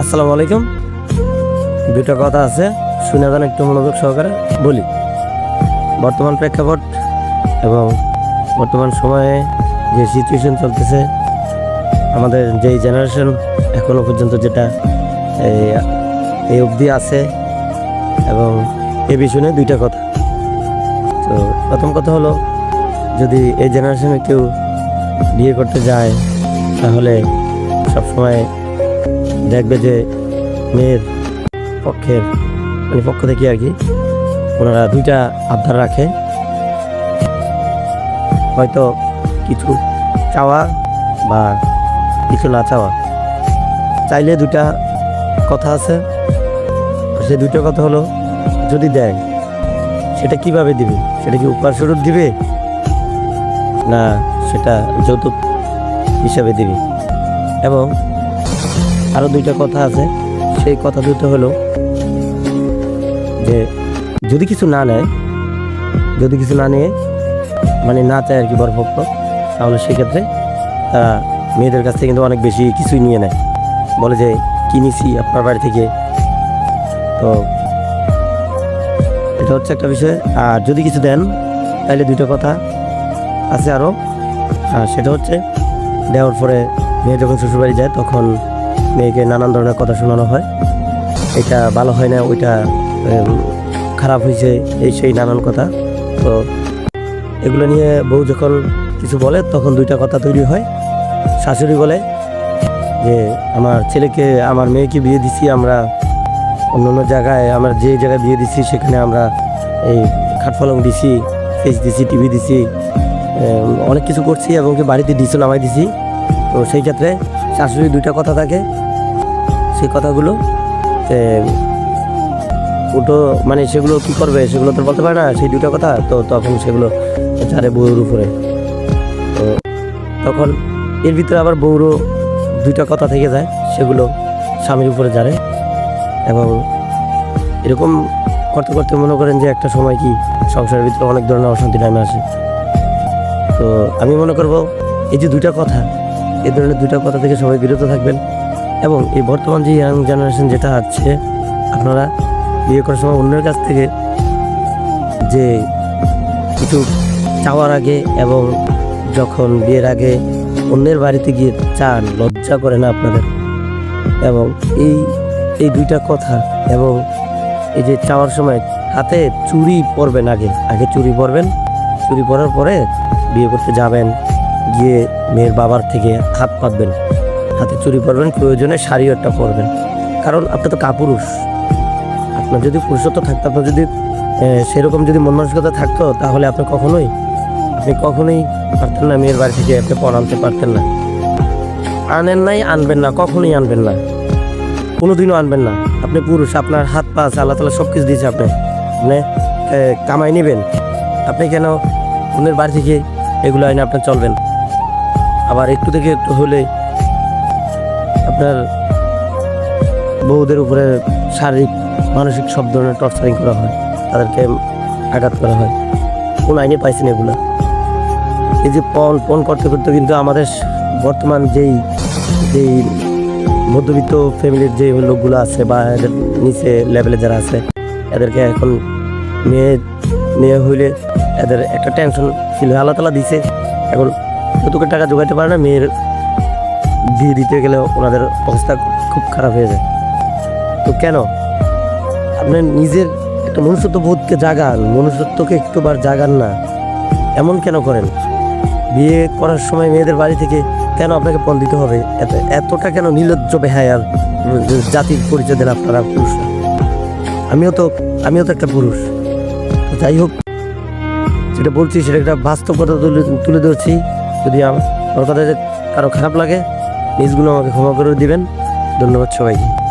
আসসালামু আলাইকুম। দুটো কথা আছে, শুনে যান একটু মনোযোগ সহকারে। বলি, বর্তমান প্রেক্ষাপট এবং বর্তমান সময়ে যে সিচুয়েশন চলতেছে, আমাদের যেই জেনারেশন এখনও পর্যন্ত যেটা এই এই অবধি আছে এবং এ বিষয়ে দুইটা কথা। তো প্রথম কথা হলো, যদি এই জেনারেশনে কেউ বিয়ে করতে যায়, তাহলে সবসময় দেখবে যে মেয়ের পক্ষের মানে পক্ষ থেকে আর কি ওনারা দুইটা আবদার রাখে। হয়তো কিছু চাওয়া বা কিছু না চাওয়া। চাইলে দুটা কথা আছে। সে দুটো কথা হলো, যদি দেয়, সেটা কীভাবে দিবে? সেটা কি উপহার স্বরূপ দিবে? না, সেটা যৌতুক হিসাবে দিবে। এবং আরও দুইটা কথা আছে। সেই কথা দুটো হলো যে, যদি কিছু না নেয়, যদি কিছু না নিয়ে মানে না চায় আর কি বরপক্ষ তাহলে সেক্ষেত্রে তারা মেয়েদের কাছ থেকে কিন্তু অনেক বেশি কিছুই নিয়ে নেয়। বলে যে কিনেছি আপনার বাড়ি থেকে? তো এটা হচ্ছে একটা বিষয়। আর যদি কিছু দেন, তাহলে দুটো কথা আছে আরও আর সেটা হচ্ছে, দেওয়ার পরে মেয়ে যখন শ্বশুরবাড়ি যায়, তখন মেয়েকে নানান ধরনের কথা শোনানো হয়। এটা ভালো হয় না, ওইটা খারাপ হয়েছে, এই সেই নানান কথা। তো এগুলো নিয়ে বউ যখন কিছু বলে, তখন দুইটা কথা তৈরি হয়। শাশুড়ি বলে যে, আমার ছেলেকে, আমার মেয়েকে বিয়ে দিছি, আমরা অন্য অন্য জায়গায়, আমরা যে জায়গায় বিয়ে দিছি, সেখানে আমরা এই খাটফলং দিছি, ফেস দিছি টিভি দিছি অনেক কিছু করছি এবং কি বাড়িতে ডিসও নামাই দিছি। তো সেই ক্ষেত্রে শাশুড়ি দুইটা কথা থাকে, সেই কথাগুলো ওটো মানে সেগুলো কি করবে, সেগুলো তো বলতে পারে না, সেই দুটো কথা, তো তখন সেগুলো ছাড়ে বউর উপরে। তো তখন এর ভিতরে আবার বউরও দুইটা কথা থেকে যায়, সেগুলো স্বামীর উপরে জানে এবং এরকম করতে করতে মনে করেন যে একটা সময় কি সংসারের ভিতরে অনেক ধরনের অশান্তি নামে আসে। তো আমি মনে করব, এই যে দুইটা কথা এই ধরনের দুইটা কথা থেকে সবাই বিরত থাকবেন। এবং এই বর্তমান যে ইয়াং জেনারেশন যেটা আছে, আপনারা বিয়ে করার সময় অন্যের কাছ থেকে যে কিছু চাওয়ার আগে এবং যখন বিয়ের আগে অন্যের বাড়িতে গিয়ে চান, লজ্জা করে না আপনাদের? এবং এই এই দুইটা কথা এবং এই যে চাওয়ার সময় হাতে চুরি পরবেন আগে। আগে চুরি পরবেন, চুরি পরার পরে বিয়ে করতে যাবেন। গিয়ে মেয়ের বাবার থেকে হাত পাতবেন, হাতে চুরি পরবেন, প্রয়োজনে শাড়িও একটা পরবেন। কারণ আপনি তো কাপুরুষ। আপনার যদি পুরুষত্ব থাকতো, আপনার যদি সেরকম যদি মন মানসিকতা থাকতো, তাহলে আপনি কখনোই আপনি কখনোই পারতেন না মেয়ের বাড়ি থেকে আপনি পণ আনতে পারতেন না। আনেন নাই, আনবেন না, কখনোই আনবেন না। কোনোদিনও আনবেন না। আপনি পুরুষ, আপনার হাত পা আছে আল্লাহ তালা সব কিছু দিয়েছে আপনি। আপনি কামাই নেবেন। আপনি কেন অন্যের বাড়ি থেকে এগুলো আইনে আপনার চলবেন? আবার একটু থেকে একটু হলে আপনার বউদের উপরে শারীরিক, মানসিক সব ধরনের টর্চারিং করা হয়, তাদেরকে আঘাত করা হয়। কোন আইনে পাইছেন এগুলো? এই যে পণ পণ করতে করতে কিন্তু আমাদের বর্তমান যেই যেই মধ্যবিত্ত ফ্যামিলির যে লোকগুলো আছে বা এদের নিচে লেভেলে যারা আছে, এদেরকে এখন মেয়ে মেয়ে হইলে এদের একটা টেনশন ফিল আল্লাহ তালা দিছে। এখন যতটুকু টাকা জোগাইতে পারে না, মেয়ের বিয়ে দিতে গেলে ওনাদের অবস্থা খুব খারাপ হয়ে যায়। তো কেন? আপনার নিজের একটা মনুষ্যত্ব বোধকে জাগান, মনুষ্যত্বকে একটু একটুবার জাগান না। এমন কেন করেন? বিয়ে করার সময় মেয়েদের বাড়ি থেকে কেন আপনাকে পণ দিতে হবে? এত, এতটা কেন নির্লজ্জ বেহায়ার জাতির পরিচয় দেন আপনারা পুরুষরা? আমিও তো আমিও তো একটা পুরুষ। যাই হোক, যেটা বলছি সেটা একটা বাস্তবতা তুলে তুলে ধরছি। যদি আমার কথা কারও খারাপ লাগে নিজগুলো আমাকে ক্ষমা করে দিবেন। ধন্যবাদ সবাইকে।